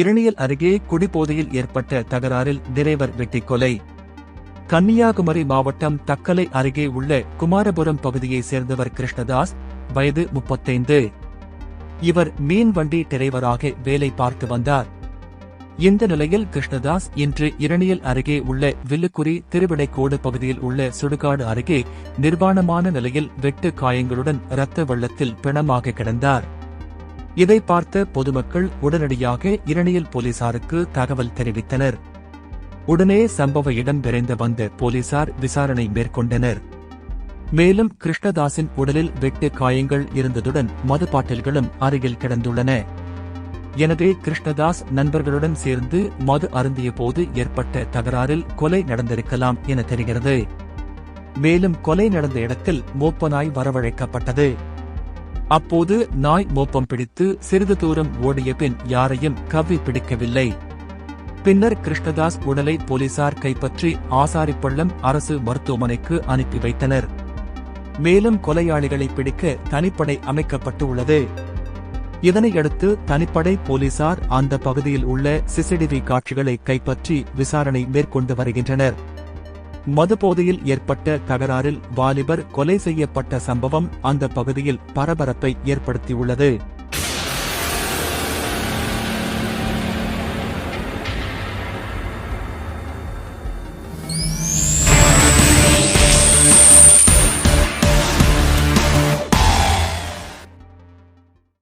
இரணியல் அருகே குடிபோதையில் ஏற்பட்ட தகராறில் டிரைவர் வெட்டிக்கொலை கன்னியாகுமரி மாவட்டம் தக்கலை அருகே உள்ள குமாரபுரம் பகுதியைச் சேர்ந்தவர் கிருஷ்ணதாஸ் வயது முப்பத்தைந்து. இவர் மீன் வண்டி டிரைவராக வேலை பார்த்து வந்தார். இந்த நிலையில் கிருஷ்ணதாஸ் இன்று இரணியல் அருகே உள்ள வில்லுக்குறி திருவிடைக்கோடு பகுதியில் உள்ள சுடுகாடு அருகே நிர்வாணமான நிலையில் வெட்டு காயங்களுடன் இரத்த வெள்ளத்தில் பிணமாக கிடந்தார். இதை பார்த்த பொதுமக்கள் உடனடியாக இரணியல் போலீசாருக்கு தகவல் தெரிவித்தனர். உடனே சம்பவ இடம் விரைந்து வந்த போலீசார் விசாரணை மேற்கொண்டனர். மேலும் கிருஷ்ணதாஸின் உடலில் வெட்டு காயங்கள் இருந்ததுடன் மது பாட்டில்களும் அருகில் கிடந்துள்ளன. எனவே கிருஷ்ணதாஸ் நண்பர்களுடன் சேர்ந்து மது அருந்திய போது ஏற்பட்ட தகராறில் கொலை நடந்திருக்கலாம் என தெரிகிறது. மேலும் கொலை நடந்த இடத்தில் மோப்பனாய் வரவழைக்கப்பட்டது. அப்போது நாய் மோப்பம் பிடித்து சிறிது தூரம் ஓடிய பின் யாரையும் கவ்வி பிடிக்கவில்லை. பின்னர் கிருஷ்ணதாஸ் உடலை போலீசார் கைப்பற்றி ஆசாரிப்பள்ளம் அரசு மருத்துவமனைக்கு அனுப்பி வைத்தனர். மேலும் கொலையாளிகளை பிடிக்க தனிப்படை அமைக்கப்பட்டு உள்ளது இதனையடுத்து தனிப்படை போலீசார் அந்த பகுதியில் உள்ள சிசிடிவி காட்சிகளை கைப்பற்றி விசாரணை மேற்கொண்டு வருகின்றனர். மதுபோதையில் ஏற்பட்ட தகராறில் வாலிபர் கொலை செய்யப்பட்ட சம்பவம் அந்த பகுதியில் பரபரப்பை ஏற்படுத்தியுள்ளது.